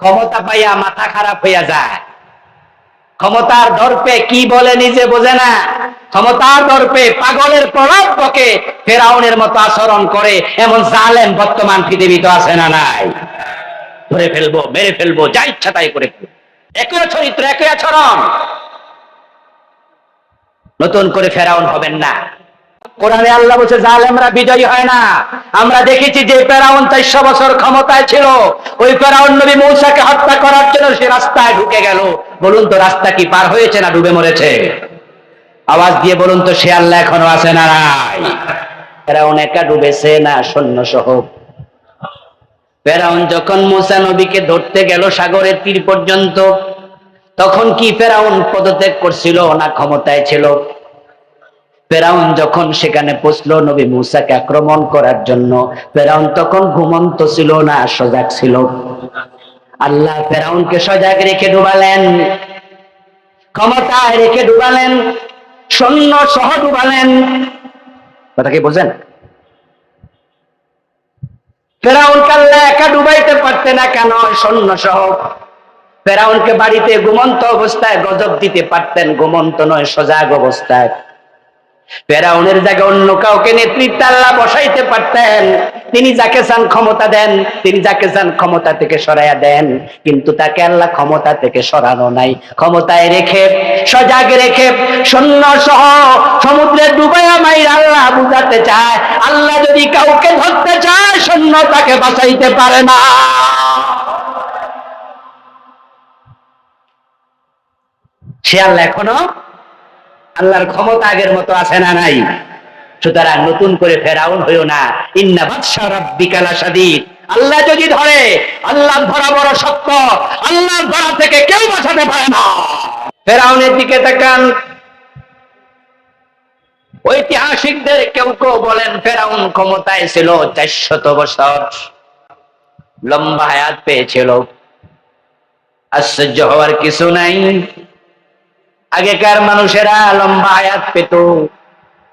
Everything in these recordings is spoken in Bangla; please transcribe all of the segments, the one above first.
ক্ষমতা পাইয়া মাথা খারাপ হইয়া যায়। ক্ষমতার দর্পে কি বলে নিজে বোঝে না। ক্ষমতার দর্পে পাগলের প্রভাব পকে ফেরাউনের মতো আচরণ করে, এমন জালেম বর্তমান পৃথিবীতে আছে না নাই। ধরে ফেলব, মেরে ফেলব, যা ইচ্ছা তাই করে একই চরিত্র, একই আচরণ। নতুন করে ফেরাউন হবেন না। কোরআনে আল্লাহ বলছে, জালেমরা বিজয়ী হয় না। আমরা দেখেছি যে ফেরাউন চারশো বছর ক্ষমতায় ছিল। ওই ফেরাউন নবী মৌসাকে হত্যা করার জন্য সে রাস্তায় ঢুকে গেল। বলুন তো, রাস্তা কি পার হয়েছে না ডুবে মরেছে? আওয়াজ দিয়ে বলুন তো, সে আল্লাহ এখনও আছে না ফেরাউন একা ডুবেছে না সৈন্য সহ ফেরাউন যখন মুসা নবীকে ধরতে গেল সাগরের তীর পর্যন্ত, তখন কি ফেরাউন পদত্যাগ করছিল না ক্ষমতায় ছিল? ফেরাউন যখন সেখানে পৌঁছলো নবী মুসাকে আক্রমণ করার জন্য, ফেরাউন তখন ঘুমন্ত ছিল না, সজাগ ছিল। আল্লাহ ফেরাউনকে সজাগ রেখে ডুবালেন। ক্ষমতায় রেখে ডুবালেন। সৈন্য সহ ডুবালেন। কথা কি বোঝেন? ফেরাউন কাল্লা একা ডুবাইতে পারতে না কেন? সৈন্য সহ। ফেরাউনকে বাড়িতে ঘুমন্ত অবস্থায় গজব দিতে পারতেন, ঘুমন্ত নয়, সজাগ অবস্থায়। ফেরাউনের জায়গায় অন্য কাউকে নেতৃত্ব আল্লাহ বসাইতে পারতেন। তিনি যাকে চান ক্ষমতা দেন, তিনি যাকে চান ক্ষমতা থেকে সরাইয়া দেন। কিন্তু তাকে আল্লাহ ক্ষমতা থেকে সরানো নাই। ক্ষমতায় রেখে, সজাগ রেখে সৈন্য সহ সমুদ্রে ডুবাইয়া মাইর আল্লাহ বুঝাতে চায়, আল্লাহ যদি কাউকে ধরতে চায়, সৈন্য তাকে বাঁচাইতে পারে না। সে আল্লাহ এখনও আল্লাহর ক্ষমতা আগের মতো আছে না নাই। সুতরাং নতুন করে ফেরাউন হইও না। ইন্না বাদশা রাব্বিকালা শাদীদ আল্লাহ যদি ধরে, আল্লাহ ধরা বড় সত্য আল্লাহ ধরা থেকে কেউ বাঁচাতে পারে না। ফেরাউনের দিকে তাকান। ঐতিহাসিকদের কেউ কেউ বলেন, ফেরাউন ক্ষমতায় ছিল চারশত বছর। লম্বা হায়াত পেয়েছিল। আশ্চর্য হওয়ার কিছু নাই। আগেকার মানুষেরা লম্বা হায়াত পেত।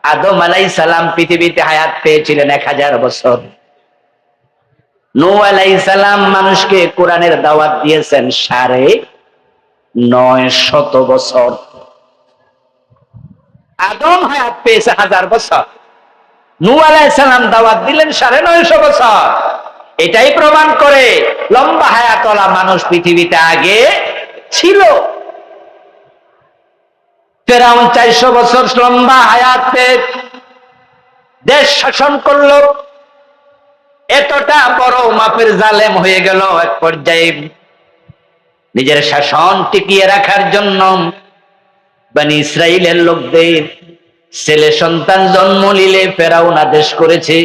আদম আলাই সালাম পৃথিবীতে হায়াত পেয়েছিলেন এক হাজার বছর। নৌ আলাই সালাম মানুষকে কোরআনের দাওয়াত দিয়েছেন সাড়ে নয় শত বছর। আদম হায়াত পেয়েছে হাজার বছর। নু আলাই সালাম দাওয়াত দিলেন সাড়ে নয়শো বছর। এটাই প্রমাণ করে লম্বা হায়াতলা মানুষ পৃথিবীতে আগে ছিল। ফেরাউন চারশো বছর লম্বা হায়াত দেশ শাসন করল। এতটা বড় মাপের জালেম হয়ে গেল এক পর্যায়ে। নিজের শাসন টিকিয়ে রাখার জন্য বানি ইসরায়েলের লোকদের ছেলে সন্তান জন্ম নিলে ফেরাউন আদেশ করেছে,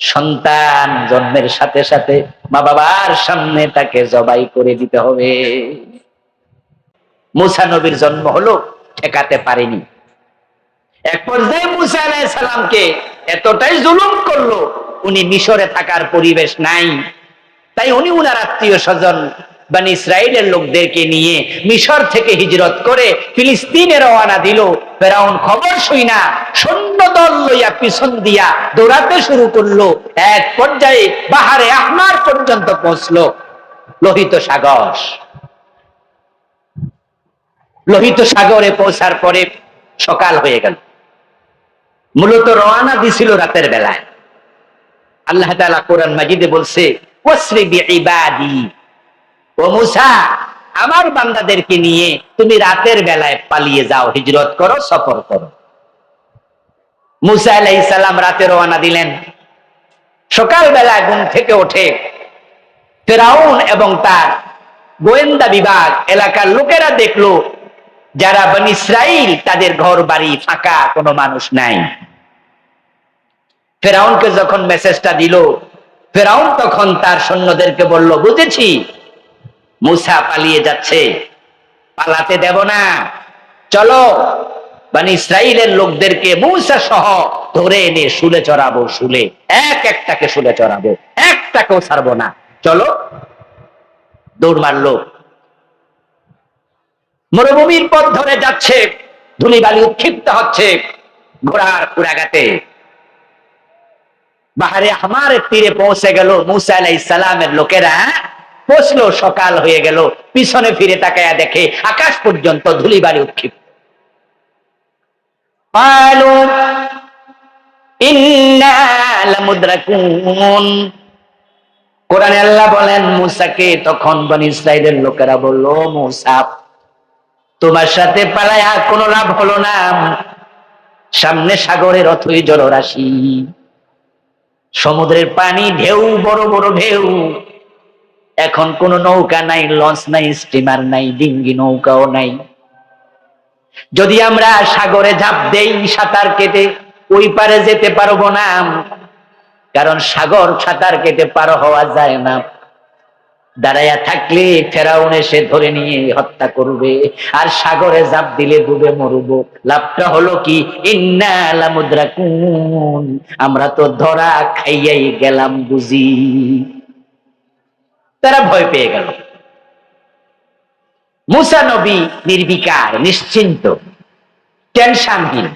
সন্তান জন্মের সাথে সাথে মা বাবার সামনে তাকে জবাই করে দিতে হবে। মুসা নবীর জন্ম হলো ঠেকাতে পারেনি। এক পর্যায়ে মুসা আলাহ সালামকে এতটাই জুলুম করল, উনি মিশরে থাকার পরিবেশ নাই। তাই উনি উনার আত্মীয় স্বজন বানি ইসরায়েলের লোকদেরকে নিয়ে মিশর থেকে হিজরত করে ফিলিস্তিনে রওনা দিল। ফেরাউন খবর শুই না, সৈন্য দল লইয়া পিছন দিয়া দৌড়াতে শুরু করল। এক পর্যায়ে বাহারে আহমার পর্যন্ত পৌঁছলো লোহিত সাগর। লোহিত সাগরে পৌঁছার পরে সকাল হয়ে গেল। মূলত রওনা দিছিল রাতের বেলায়। আল্লাহ তাআলা কোরআন মাজিদে বলছে ওয়াসরি ও মুসা, আমার বান্দাদেরকে নিয়ে তুমি রাতের বেলায় পালিয়ে যাও, হিজরত করো, সফর করো। মুসা আলাইহিস সালাম রাতে রওনা দিলেন। সকাল বেলা ঘুম থেকে ওঠে ফেরাউন এবং তার গোয়েন্দা বিভাগ, এলাকার লোকেরা দেখল যারা বন ইসরাইল তাদের ঘর বাড়ি ফাঁকা, কোনো মানুষ নাই। ফেরাউনকে যখন মেসেজটা দিল, ফেরাউন তখন তার সৈন্যদেরকে বলল, বুঝেছি, মুসা পালিয়ে যাচ্ছে, পালাতে দেব না। চলো মানে ইসরায়েলের লোকদেরকে মুসা সহ ধরে এনে শুলে চড়াবো, শুলে। এক একটাকে শুলে চড়াবো, একটাকেও ছাড়বো না। চলো, দৌড় মারলো। মরুভূমির পথ ধরে যাচ্ছে। ধুলিবালি উৎক্ষিপ্ত হচ্ছে ঘোড়ার কুড়াঘাতে। বাহারে আমার তীরে পৌঁছে গেল মুসা আলাই সালামের লোকেরা। পৌঁছলো, সকাল হয়ে গেল। পিছনে ফিরে তাকায়া দেখে আকাশ পর্যন্ত ধুলিবালি উৎক্ষিপ্ত। কোরআন আল্লাহ বলেন, মুসাকে তখন বন ইসরায়েলের লোকেরা বলল, মুসা তোমার সাথে পালায়া কোনো লাভ হলো না। সামনে সাগরের অথই জলরাশি। সমুদ্রের পানি ঢেউ, বড় বড় ঢেউ। এখন কোনো নৌকা নাই, লঞ্চ নাই, স্টিমার নাই, ডিঙ্গি নৌকাও নাই। যদি আমরা সাগরে ঝাঁপ দেই, সাঁতার কেটে ওই পারে যেতে পারব না। কারণ সাগর সাঁতার কেটে পার হওয়া যায় না। দাঁড়াইয়া থাকলে ফেরাউন এসে ধরে নিয়ে হত্যা করবে। আর সাগরে জাপ দিলে ডুবে মরব। লাভটা হলো কি? ইন্না মুদ্রাকুন আমরা তো ধরা খাইয়াই গেলাম বুঝি। তারা ভয় পেয়ে গেল। মুসা নবী নির্বিকার, নিশ্চিন্ত, টেনশনহীন।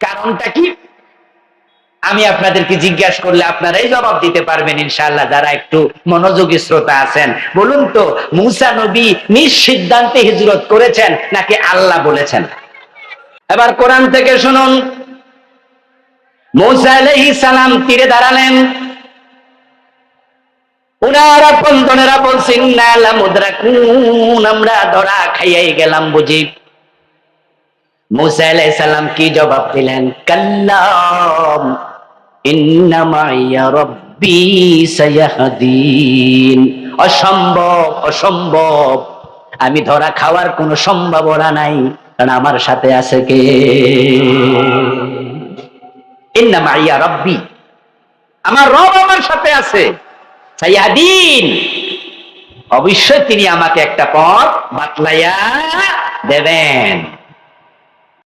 কারণটা কি? আমি আপনাদেরকে জিজ্ঞাসা করলে আপনারাই জবাব দিতে পারবেন, ইনশাআল্লাহ, যারা একটু মনোযোগী শ্রোতা আছেন। বলুন তো, মুসা নবী নিজ সিদ্ধান্তে হিজরত করেছেন নাকি আল্লাহ বলেছেন? এবার কোরআন থেকে শুনুন। মুসা আলাইহিস সালাম তীরে দাঁড়ালেন। উনারা পন্তনেরা বলছেন না আমরা ধরা খাইয়াই গেলাম বুঝি। মুসা আলাইহিস সালাম কি জবাব দিলেন? সায়াহদিন অসম্ভব অসম্ভব। আমি ধরা খাওয়ার কোনো সম্ভাবনা নাই, কারণ আমার সাথে আছে কে? ইন্নামাইয়া রব্বি। আমার রব আমার সাথে আছে। অবশ্যই তিনি আমাকে একটা পথ বাতলাইয়া দেবেন।